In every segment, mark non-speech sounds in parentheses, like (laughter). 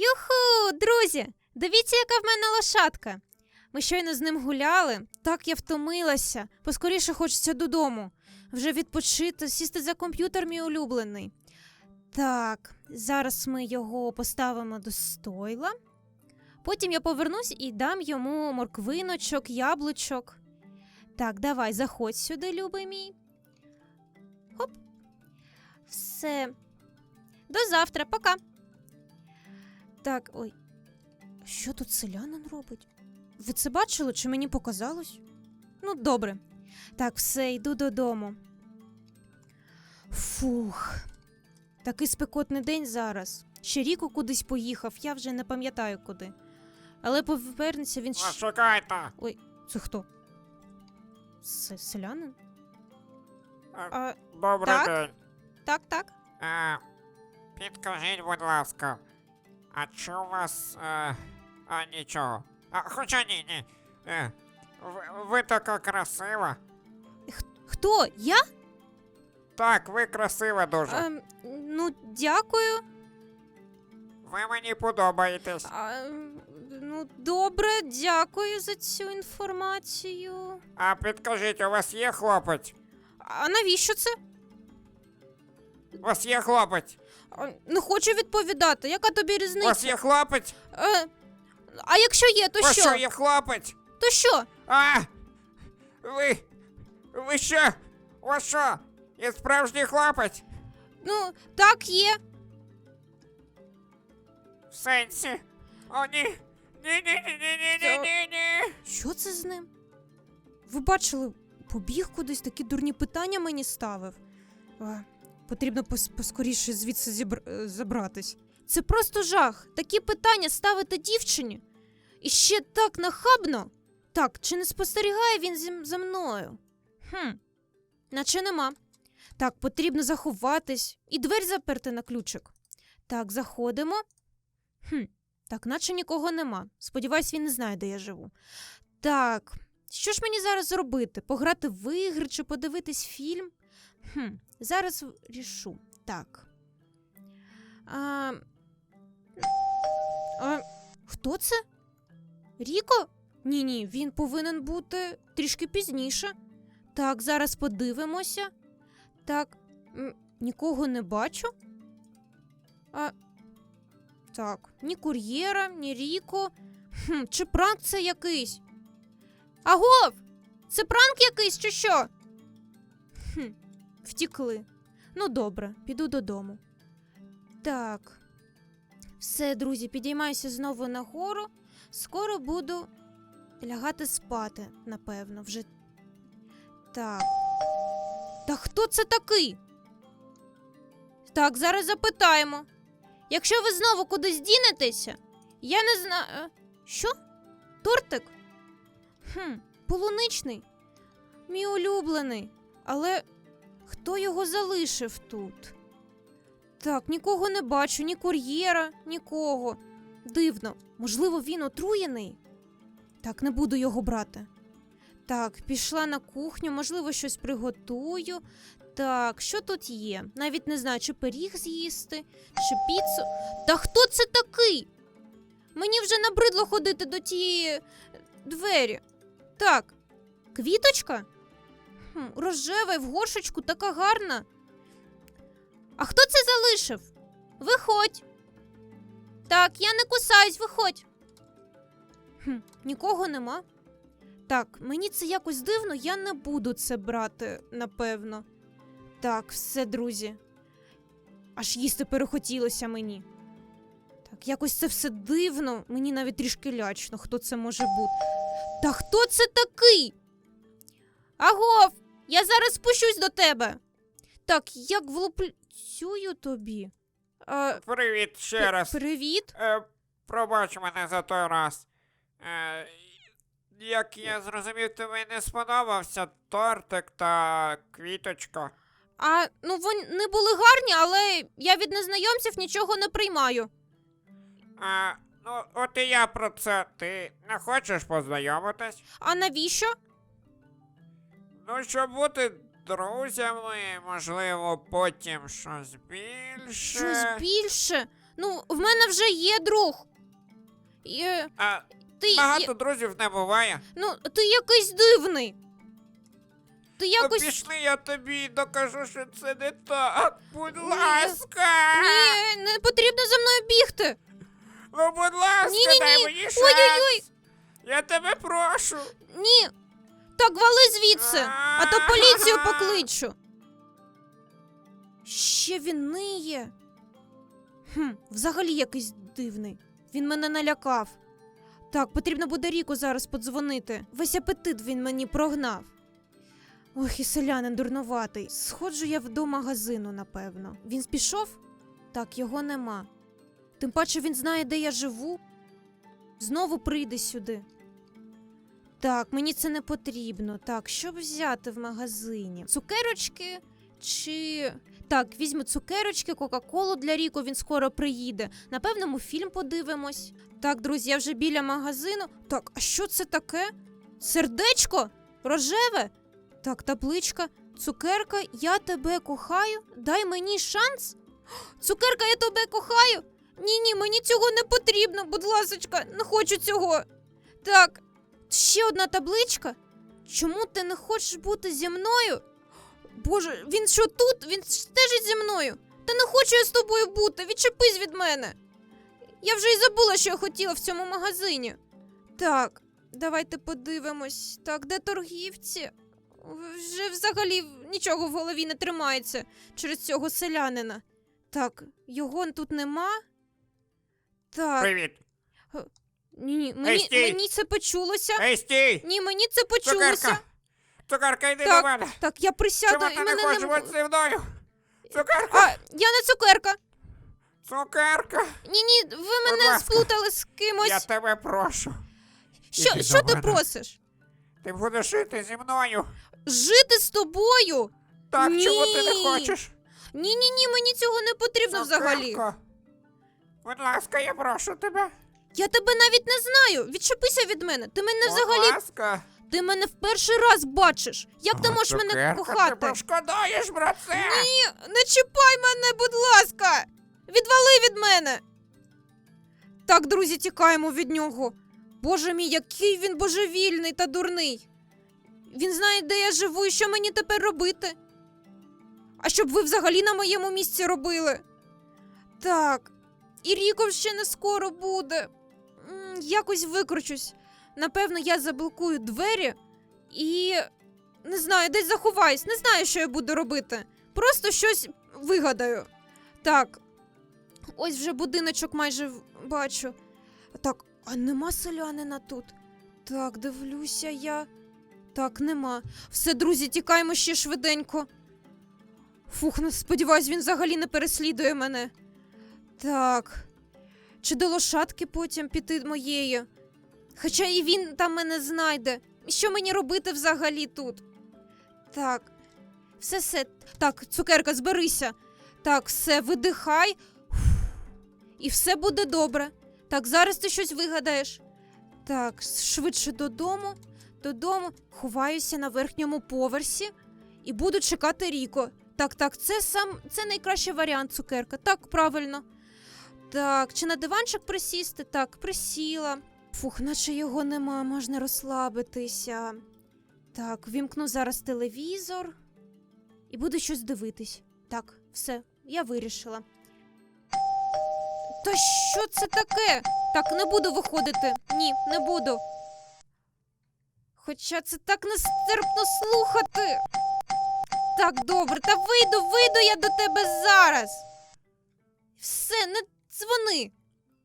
Юху, друзі! Дивіться, яка в мене лошадка. Ми щойно з ним гуляли. Так я втомилася. Поскоріше хочеться додому. Вже відпочити, сісти за комп'ютер мій улюблений. Так, зараз ми його поставимо до стойла. Потім я повернусь і дам йому морквиночок, яблучок. Так, давай, заходь сюди, любий мій. Хоп. Все. До завтра, пока. Так, ой. Що тут селянин робить? Ви це бачили, чи мені показалось? Ну, добре. Так, все, йду додому. Фух. Такий спекотний день зараз. Ще ріку кудись поїхав, я вже не пам'ятаю куди. Але повернеться він ще. Шукайте. Це хто? С- селянин? А, А, Добрий так? день. так, так. Е, підкажіть, будь ласка, а чи у вас. Е, а нічого. А, хоча ні, ні. Е, ви, ви така красива. Х- хто? Я? Так, ви красива дуже. Ем, ну, дякую. Ви мені подобаєтесь. А, ну, добре, дякую за цю інформацію. А підкажіть, у вас є хлопець? А навіщо це? У вас є хлопець? Не хочу відповідати. Яка тобі У вас є хлопець? Е, а якщо є, то У вас що? що, є хлопець? То що? А! Ви. Ви що? У вас що? Є справжній хлопець? Ну, так є. В сенсі? О, ні. Ні, ні, ні, ні, ні, ні, ні, ні. Що це з ним? Ви бачили, побіг кудись, такі дурні питання мені ставив. Потрібно пос- поскоріше звідси зібр- е, забратись. Це просто жах. Такі питання ставити дівчині. І ще так нахабно. Так, чи не спостерігає він зі- за мною? Хм, наче нема. Так, потрібно заховатись і двері заперти на ключик. Так, заходимо. Хм, так, наче нікого нема. Сподіваюсь, він не знає, де я живу. Так, що ж мені зараз зробити? Пограти в ігри чи подивитись фільм? Хм, зараз рішу. Так. А, а, хто це? Ріко? Ні, ні, він повинен бути трішки пізніше. Так, зараз подивимося. Так, нікого не бачу. А, так, ні кур'єра, ні Ріко. Хм, чи пранк це якийсь? Агов! Це пранк якийсь чи що? Хм, втікли. Ну, добре, піду додому. Так. Все, друзі, підіймаюся знову нагору. Скоро буду лягати спати, напевно, вже. Так. Та хто це такий? Так, зараз запитаємо. Якщо ви знову кудись дінетеся, я не знаю. Що? Тортик? Хм, полуничний. Мій улюблений. Але хто його залишив тут? Так, нікого не бачу, ні кур'єра, нікого. Дивно, можливо, він отруєний? Так, не буду його брати. Так, пішла на кухню, можливо, щось приготую. Так, що тут є? Навіть не знаю, чи пиріг з'їсти, чи піцу. Та хто це такий? Мені вже набридло ходити до тієї двері. Так, квіточка? Хм, рожева в горшечку така гарна. А хто це залишив? Виходь. Так, я не кусаюсь, виходь. Хм, нікого нема. Так, мені це якось дивно, я не буду це брати, напевно. Так, все, друзі. Аж їсти перехотілося мені. Так, якось це все дивно, мені навіть трішки лячно, хто це може бути. Та хто це такий? Агов, я зараз спущусь до тебе. Так, як влуплюю тобі. А, Привіт ще раз. Привіт. Е, пробач мене за той раз. Е, як я зрозумів, тобі не сподобався тортик та квіточка. А ну вони були гарні, але я від незнайомців нічого не приймаю. А, ну, от і я про це. Ти не хочеш познайомитись? А навіщо? Ну, щоб бути друзями, можливо, потім щось більше. Щось більше. Ну, в мене вже є друг. Є, А, ти, багато є- друзів не буває. ну, ти якийсь дивний. Ти Ну, пішли, я тобі докажу, що це не так. Будь Ні. ласка. Ні, не потрібно за мною бігти. Ну, будь ласка, Ні-ні-ні. дай мені шанс. Ой-ой-ой. Я тебе прошу. Ні. Так, вали звідси, а то поліцію покличу. Ще він ниє. Хм, взагалі якийсь дивний. Він мене налякав. Так, потрібно буде Ріку зараз подзвонити. Весь апетит він мені прогнав. Ох, і селянин дурнуватий. Сходжу я до магазину, напевно. Він пішов? Так, його нема. Тим паче він знає, де я живу. Знову прийде сюди. Так, мені це не потрібно. Так, що взяти в магазині? Цукерочки чи. Так, візьму цукерочки, Кока-Колу для Ріко, він скоро приїде. Напевно, ми фільм подивимось. Так, друзі, я вже біля магазину. Так, а що це таке? Сердечко? Рожеве? Так, табличка. Цукерка, я тебе кохаю. Дай мені шанс. Цукерка, я тебе кохаю. Ні, ні, мені цього не потрібно, будь ласочка, не хочу цього. Так, ще одна табличка. Чому ти не хочеш бути зі мною? Боже, він що тут? Він стежить зі мною. Та не хочу я з тобою бути. Відчепись від мене. Я вже й забула, що я хотіла в цьому магазині. Так, давайте подивимось. Так, де торгівці? Вже взагалі нічого в голові не тримається через цього селянина. Так, його тут нема. Так, Привіт. Ні, ні, мені, стій! мені це почулося. Ей, стій! Ні, мені це почулося. Цукерка! Цукерка, йди Так, до мене! Так, я присяду Чому і ти не мене хочеш не бути зі мною? Цукерка! А, я не цукерка. Цукерка! Ні, ні, ви мене ласка. сплутали з кимось. Я тебе прошу. Що, іди що до ти мене. просиш? Ти будеш жити зі мною. Жити з тобою? Так, чому ти не хочеш? Ні, ні, ні, мені цього не потрібно взагалі. Цукерко. Будь ласка, я прошу тебе. Я тебе навіть не знаю. Відчепися від мене. Ти мене Будь взагалі. ласка. Ти мене в перший раз бачиш. Як ти можеш мене Цукерка, кохати? Ти пошкодаєш про це. Ні, не чіпай мене, будь ласка! Відвали від мене. Так, друзі, тікаємо від нього. Боже мій, який він божевільний та дурний. Він знає, де я живу і що мені тепер робити. А щоб ви взагалі на моєму місці робили. Так, і Ріков ще не скоро буде. Якось викручусь. Напевно, я заблокую двері і не знаю, десь заховаюсь, не знаю, що я буду робити. Просто щось вигадаю. Так. Ось вже будиночок майже бачу. Так, а нема селянина тут. Так, дивлюся я. Так, нема. Все, друзі, тікаємо ще швиденько. Фух, ну, сподіваюсь, він взагалі не переслідує мене. Так. Чи до лошадки потім піти моєї? Хоча і він там мене знайде. Що мені робити взагалі тут? Так. Все, все. Так, цукерка, зберися. Так, все, видихай. Фух. І все буде добре. Так, зараз ти щось вигадаєш. Так, швидше додому. Додому. Ховаюся на верхньому поверсі і буду чекати Ріко. Так, так, це сам це найкращий варіант цукерка. Так, правильно. Так, чи на диванчик присісти? Так, присіла. Фух, наче його нема, можна розслабитися. Так, вімкну зараз телевізор і буду щось дивитись. Так, все, я вирішила. Та що це таке? Так, не буду виходити. Ні, не буду. Хоча це так нестерпно слухати. Так, добре, та вийду, вийду я до тебе зараз. Все, не дзвони.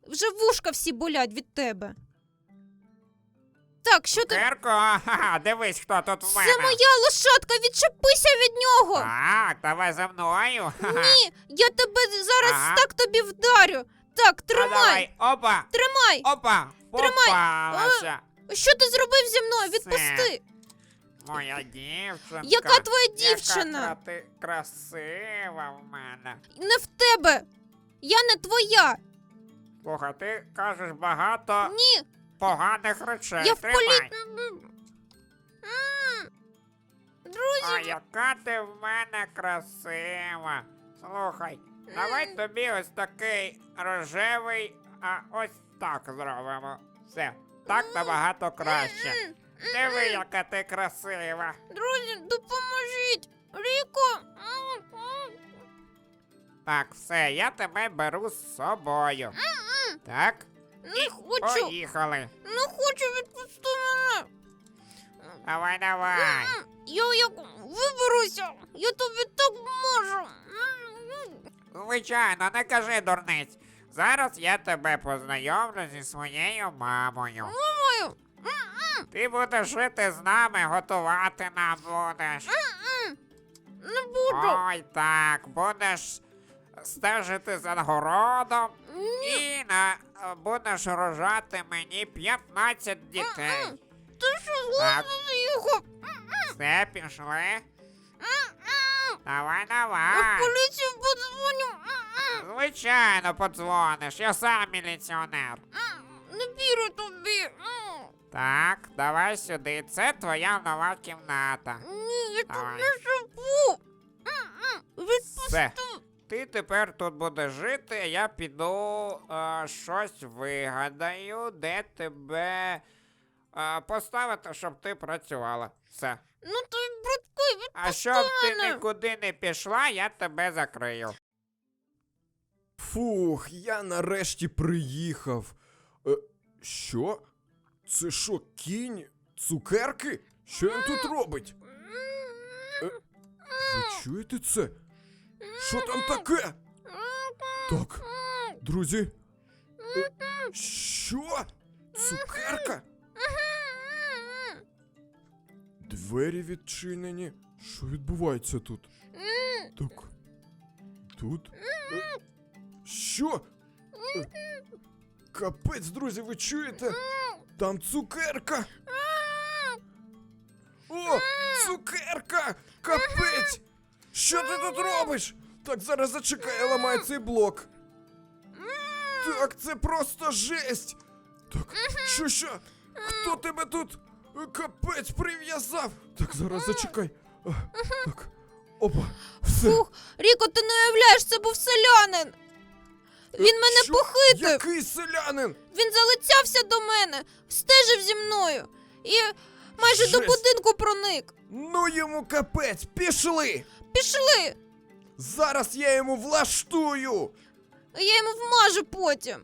Вже вушка всі болять від тебе. Так, що ти. Ха-ха, дивись, хто тут в мене. Це моя лошадка, відчепися від нього. Так, давай за мною. (laughs) Ха-ха. Ні, я тебе зараз Ага. так тобі вдарю. Так, А тримай, давай, опа, тримай. опа, Тримай. попалася. Що ти зробив зі мною? Все. Відпусти. Моя дівчинка. Яка твоя дівчина? Яка ти красива в мене. Не в тебе. Я не твоя. Слухай, ти кажеш багато Ні, поганих речей. я в Тримай. полі... М, м. М. А Друзі, яка ти в мене красива. Слухай, Давай тобі ось такий рожевий, а ось так зробимо. Все, так набагато краще. Диви, яка ти красива. Друзі, допоможіть! Ріко! Так, все, я тебе беру з собою. Так, Не хочу! поїхали. Не хочу відпусти мене! Давай, давай. Я як виберуся! Я тобі так можу! Звичайно, не кажи дурниць. Зараз я тебе познайомлю зі своєю мамою. Мамою! Ти будеш жити з нами, готувати нам будеш. Не буду! Ой, так, будеш стежити за городом і на, будеш рожати мені 15 дітей. Ти що Так. заїхав? Все, пішли. Давай, давай. поліцію подзвоню! Звичайно, подзвониш, я сам міліціонер. Не вірю тобі! Так, давай сюди. Це твоя нова кімната. Ні, я тут Давай. не живу! Відпусти! Все. Ти тепер тут будеш жити, а я піду е, щось вигадаю, де тебе е, поставити, щоб ти працювала. Все. Ну ти, братки, відпусти А щоб ти мене! нікуди не пішла, я тебе закрию. Фух, я нарешті приїхав. Е, що? Це що, кінь? Цукерки? Що він тут робить? Ви чуєте це? Що там таке? Так, друзі. Що? Цукерка? Двері відчинені. Що відбувається тут? Так. Тут? Що? Капець, друзі, ви чуєте? Там цукерка. О, цукерка! Капець! Що ти тут робиш? Так, зараз зачекай, я ламаю цей блок. Так, це просто жесть! Так, що що? Хто тебе тут? е, Капець прив'язав! Так, зараз зачекай. А, Так. Опа. Все. Фух, Ріко, ти не уявляєш, це був селянин! Він мене Що? похитив! Який селянин? Він залицявся до мене, стежив зі мною і майже до Жесть. будинку проник. Ну йому капець, пішли! Пішли! Зараз я йому влаштую! Я йому вмажу потім.